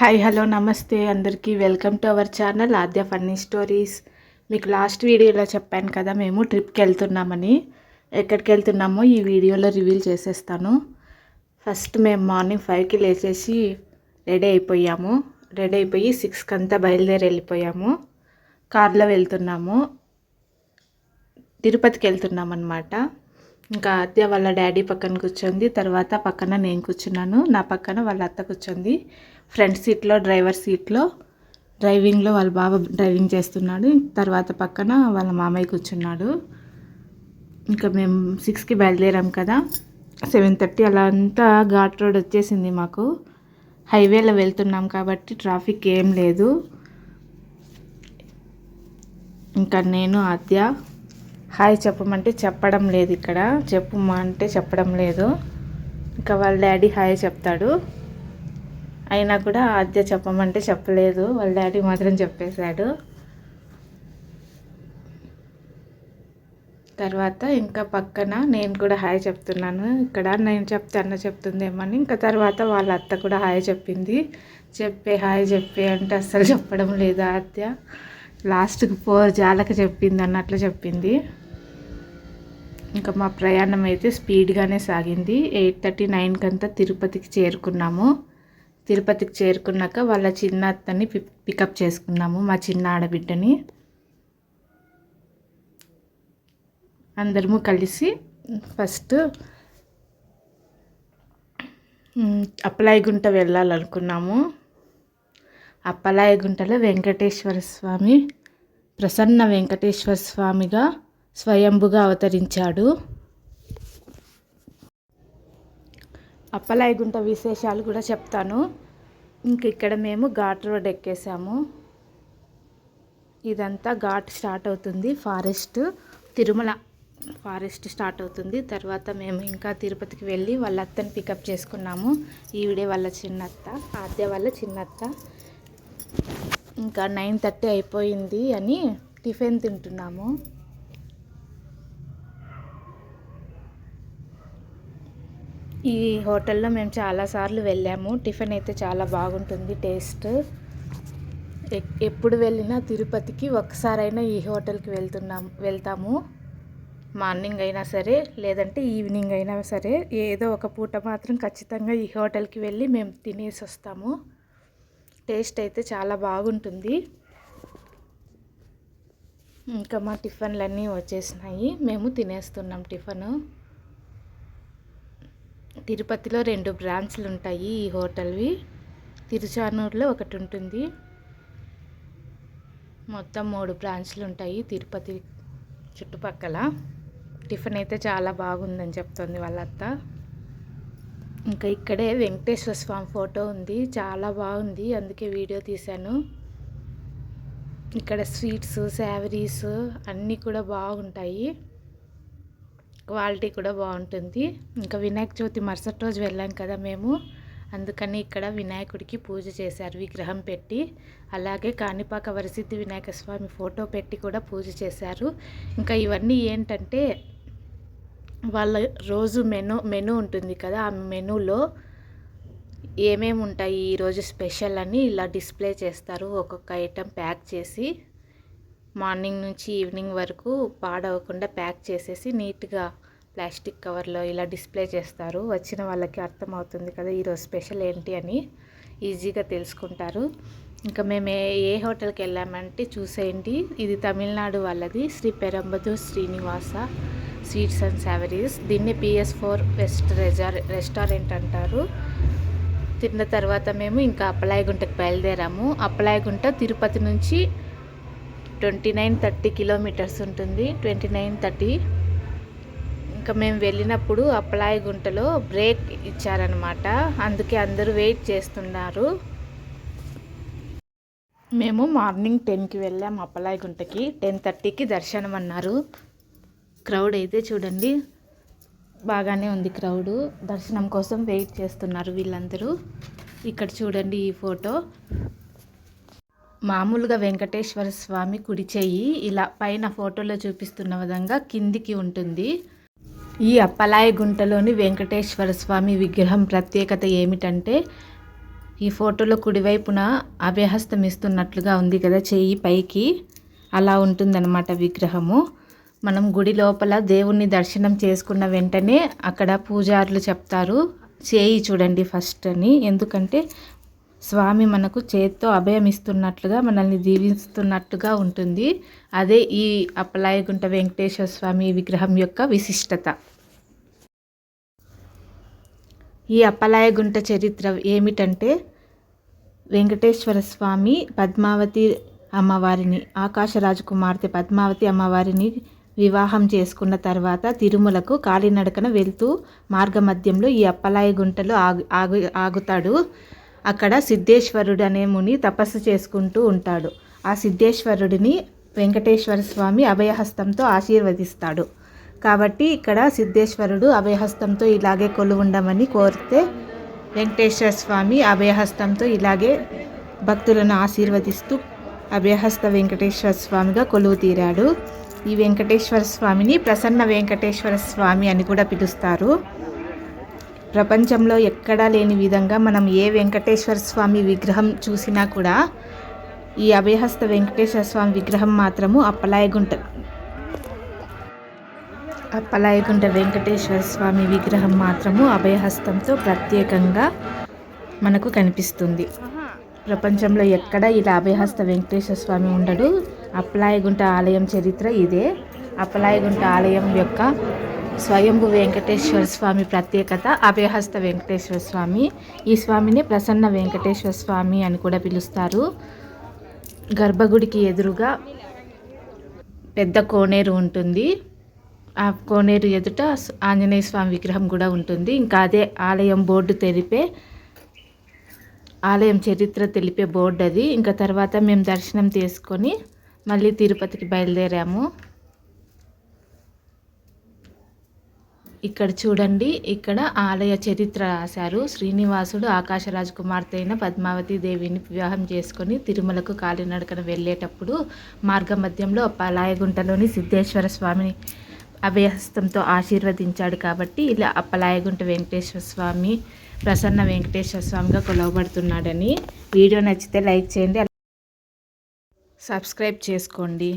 Hi hello నమస్తే. అందరికీ welcome to our channel Aadya funny stories. మీకు లాస్ట్ వీడియోలో చెప్పాను కదా మేము ట్రిప్కి వెళ్తున్నామని. ఎక్కడికి వెళ్తున్నామో ఈ వీడియోలో రివీల్ చేసేస్తాను. ఫస్ట్ మేము మార్నింగ్ ఫైవ్కి లేచేసి రెడీ అయిపోయాము. రెడీ అయిపోయి సిక్స్కి అంతా బయలుదేరి వెళ్ళిపోయాము. కార్లో వెళ్తున్నాము. తిరుపతికి వెళ్తున్నాం అనమాట ఇంకా అత్య వాళ్ళ డాడీ పక్కన కూర్చుంది తర్వాత పక్కన నేను కూర్చున్నాను నా పక్కన వాళ్ళ అత్త కూర్చుంది. ఫ్రంట్ సీట్లో డ్రైవర్ సీట్లో డ్రైవింగ్లో వాళ్ళ బాబు డ్రైవింగ్ చేస్తున్నాడు తర్వాత పక్కన వాళ్ళ మామయ్య కూర్చున్నాడు. ఇంకా మేము సిక్స్కి బయలుదేరాం కదా సెవెన్ థర్టీ అలా అంతా ఘాట్ రోడ్ వచ్చేసింది మాకు. హైవేలో వెళ్తున్నాం కాబట్టి ట్రాఫిక్ ఏం లేదు. ఇంకా నేను ఆద్య హాయ్ చెప్పమంటే చెప్పడం లేదు ఇక్కడ. చెప్పుమా అంటే చెప్పడం లేదు. ఇంకా వాళ్ళ డాడీ హాయ్ చెప్తాడు. అయినా కూడా ఆద్య చెప్పమంటే చెప్పలేదు. వాళ్ళ డాడీ మాత్రం చెప్పేశాడు. తర్వాత ఇంకా పక్కన నేను కూడా హాయ్ చెప్తున్నాను. ఇక్కడ నేను చెప్తే అన్న చెప్తుందేమని ఇంకా తర్వాత వాళ్ళ అత్త కూడా హాయ్ చెప్పింది. చెప్పే హాయ్ చెప్పే అంటే అస్సలు చెప్పడం లేదు అత్య లాస్ట్కి పో జాలక చెప్పింది అన్నట్లు చెప్పింది. ఇంకా మా ప్రయాణం అయితే స్పీడ్గానే సాగింది. ఎయిట్ థర్టీ నైన్కి అంతా తిరుపతికి చేరుకున్నాము. తిరుపతికి చేరుకున్నాక వాళ్ళ చిన్న అత్తని పికప్ చేసుకున్నాము మా చిన్న ఆడబిడ్డని. అందరము కలిసి ఫస్ట్ అప్పలాయగుంట వెళ్ళాలనుకున్నాము. అప్పలాయగుంటలో వెంకటేశ్వర స్వామి ప్రసన్న వెంకటేశ్వర స్వామిగా స్వయంభుగా అవతరించాడు. అప్పలాయగుంట విశేషాలు కూడా చెప్తాను. ఇంక ఇక్కడ మేము ఘాట్ రోడ్ ఎక్కేసాము. ఇదంతా ఘాట్ స్టార్ట్ అవుతుంది ఫారెస్ట్ తిరుమల ఫారెస్ట్ స్టార్ట్ అవుతుంది. తర్వాత మేము ఇంకా తిరుపతికి వెళ్ళి వాళ్ళ అత్తని పికప్ చేసుకున్నాము. ఈవిడే వాళ్ళ చిన్నత్త ఆద్య వాళ్ళ చిన్నత్త. ఇంకా నైన్ థర్టీ అయిపోయింది అని టిఫిన్ తింటున్నాము. ఈ హోటల్లో మేము చాలాసార్లు వెళ్ళాము. టిఫిన్ అయితే చాలా బాగుంటుంది టేస్ట్. ఎప్పుడు వెళ్ళినా తిరుపతికి ఒక్కసారైనా ఈ హోటల్కి వెళ్తున్నాం వెళ్తాము. మార్నింగ్ అయినా సరే లేదంటే ఈవినింగ్ అయినా సరే ఏదో ఒక పూట మాత్రం ఖచ్చితంగా ఈ హోటల్కి వెళ్ళి మేము తినేసి వస్తాము. టేస్ట్ అయితే చాలా బాగుంటుంది. ఇంకా మా టిఫిన్లన్నీ వచ్చేసినాయి. మేము తినేస్తున్నాం టిఫిన్. తిరుపతిలో రెండు బ్రాంచ్లు ఉంటాయి ఈ హోటల్వి. తిరుచానూరులో ఒకటి ఉంటుంది మొత్తం మూడు బ్రాంచ్లు ఉంటాయి తిరుపతి చుట్టుపక్కల. టిఫిన్ అయితే చాలా బాగుందని చెప్తుంది వాళ్ళ అత్త ఇంకా ఇక్కడే వెంకటేశ్వర స్వామి ఫోటో ఉంది. చాలా బాగుంది. అందుకే వీడియో తీశాను. ఇక్కడ స్వీట్స్ శావరీస్ అన్నీ కూడా బాగుంటాయి. క్వాలిటీ కూడా బాగుంటుంది. ఇంకా వినాయక చవితి మరుసటి రోజు వెళ్ళాం కదా మేము. అందుకని ఇక్కడ వినాయకుడికి పూజ చేశారు విగ్రహం పెట్టి. అలాగే కాణిపాక వరసిద్ధి వినాయక స్వామి ఫోటో పెట్టి కూడా పూజ చేశారు. ఇంకా ఇవన్నీ ఏంటంటే వాళ్ళ రోజు మెను మెను ఉంటుంది కదా ఆ మెనూలో ఏమేమి ఉంటాయి ఈరోజు స్పెషల్ అని ఇలా డిస్ప్లే చేస్తారు ఒక్కొక్క ఐటెం ప్యాక్ చేసి. మార్నింగ్ నుంచి ఈవినింగ్ వరకు పాడవకుండా ప్యాక్ చేసేసి నీట్గా ప్లాస్టిక్ కవర్లో ఇలా డిస్ప్లే చేస్తారు. వచ్చిన వాళ్ళకి అర్థమవుతుంది కదా ఈరోజు స్పెషల్ ఏంటి అని ఈజీగా తెలుసుకుంటారు. ఇంకా మేము ఏ హోటల్కి వెళ్ళామంటే చూసేయండి. ఇది తమిళనాడు వాళ్ళది. Sri Perambadu Srinivasa sweets and savouries. దీన్ని PS four west resort restaurant అంటారు. తిన్న తర్వాత మేము ఇంకా అప్పలాయగుంటకు బయలుదేరాము. అప్పలాయగుంట తిరుపతి నుంచి ట్వంటీ నైన్ థర్టీ కిలోమీటర్స్ ఉంటుంది. Twenty nine thirty. ఇంకా మేము వెళ్ళినప్పుడు అప్పలాయగుంటలో బ్రేక్ ఇచ్చారనమాట అందుకే అందరూ వెయిట్ చేస్తున్నారు. మేము మార్నింగ్ టెన్కి వెళ్ళాం అప్పలాయగుంటకి టెన్ థర్టీకి దర్శనం అన్నారు. క్రౌడ్ అయితే చూడండి బాగానే ఉంది క్రౌడ్. దర్శనం కోసం వెయిట్ చేస్తున్నారు వీళ్ళందరూ. ఇక్కడ చూడండి ఈ ఫోటో. మామూలుగా వెంకటేశ్వర స్వామి కుడి చేయి ఇలా పైన ఫోటోలో చూపిస్తున్న విధంగా కిందికి ఉంటుంది. ఈ అప్పలాయ గుంటలోని వెంకటేశ్వర స్వామి విగ్రహం ప్రత్యేకత ఏమిటంటే ఈ ఫోటోలో కుడివైపున అభ్యహస్తం ఇస్తున్నట్లుగా ఉంది కదా చెయ్యి పైకి. అలా ఉంటుందన్నమాట విగ్రహము. మనం గుడి లోపల దేవుణ్ణి దర్శనం చేసుకున్న వెంటనే అక్కడ పూజారులు చెప్తారు చేయి చూడండి ఫస్ట్ అని. ఎందుకంటే స్వామి మనకు చేత్తో అభయమిస్తున్నట్లుగా మనల్ని దీవిస్తున్నట్టుగా ఉంటుంది. అదే ఈ అప్పలాయగుంట వెంకటేశ్వర స్వామి విగ్రహం యొక్క విశిష్టత. ఈ అప్పలాయగుంట చరిత్ర ఏమిటంటే వెంకటేశ్వర స్వామి పద్మావతి అమ్మవారిని ఆకాశ కుమార్తె పద్మావతి అమ్మవారిని వివాహం చేసుకున్న తర్వాత తిరుమలకు కాలినడకన వెళ్తూ మార్గమధ్యంలో ఈ అప్పలాయ గుంటలో ఆగు ఆగు ఆగుతాడు. అక్కడ సిద్ధేశ్వరుడు అనే ముని తపస్సు చేసుకుంటూ ఉంటాడు. ఆ సిద్ధేశ్వరుడిని వెంకటేశ్వర స్వామి అభయహస్తంతో ఆశీర్వదిస్తాడు. కాబట్టి ఇక్కడ సిద్ధేశ్వరుడు అభయహస్తంతో ఇలాగే కొలువుండమని కోరితే వెంకటేశ్వర స్వామి అభయహస్తంతో ఇలాగే భక్తులను ఆశీర్వదిస్తూ అభయహస్త వెంకటేశ్వర స్వామిగా కొలువు తీరాడు. ఈ వెంకటేశ్వర స్వామిని ప్రసన్న వెంకటేశ్వర స్వామి అని కూడా పిలుస్తారు. ప్రపంచంలో ఎక్కడా లేని విధంగా మనం ఏ వెంకటేశ్వర స్వామి విగ్రహం చూసినా కూడా ఈ అభయహస్త వెంకటేశ్వర స్వామి విగ్రహం మాత్రము అప్పలాయగుంట అప్పలాయగుంట వెంకటేశ్వర స్వామి విగ్రహం మాత్రము అభయహస్తంతో ప్రత్యేకంగా మనకు కనిపిస్తుంది. ప్రపంచంలో ఎక్కడ ఇలా అభయహస్త వెంకటేశ్వర స్వామి ఉండడు. అప్పలాయగుంట ఆలయం చరిత్ర ఇదే. అప్పలాయగుంట ఆలయం యొక్క స్వయంభు వెంకటేశ్వర స్వామి ప్రత్యేకత అభయహస్త వెంకటేశ్వర స్వామి. ఈ స్వామిని ప్రసన్న వెంకటేశ్వర స్వామి అని కూడా పిలుస్తారు. గర్భగుడికి ఎదురుగా పెద్ద కోనేరు ఉంటుంది. ఆ కోనేరు ఎదుట ఆంజనేయ స్వామి విగ్రహం కూడా ఉంటుంది. ఇంకా అదే ఆలయం బోర్డు తెలిపే ఆలయం చరిత్ర తెలిపే బోర్డు అది. ఇంకా తర్వాత మేము దర్శనం చేసుకొని మళ్ళీ తిరుపతికి బయలుదేరాము. ఇక్కడ చూడండి ఇక్కడ ఆలయ చరిత్ర రాశారు. శ్రీనివాసుడు ఆకాశరాజ్ కుమార్తె అయిన పద్మావతి దేవిని వివాహం చేసుకొని తిరుమలకు కాలినడకన వెళ్ళేటప్పుడు మార్గ మధ్యంలో అప్పలాయగుంటలోని సిద్ధేశ్వర స్వామిని అభయహస్తంతో ఆశీర్వదించాడు కాబట్టి ఇలా అప్పలాయగుంట వెంకటేశ్వర స్వామి ప్రసన్న వెంకటేశ్వర స్వామిగా కొలవబడుతున్నాడని. వీడియో నచ్చితే లైక్ చేయండి సబ్స్క్రైబ్ చేసుకోండి.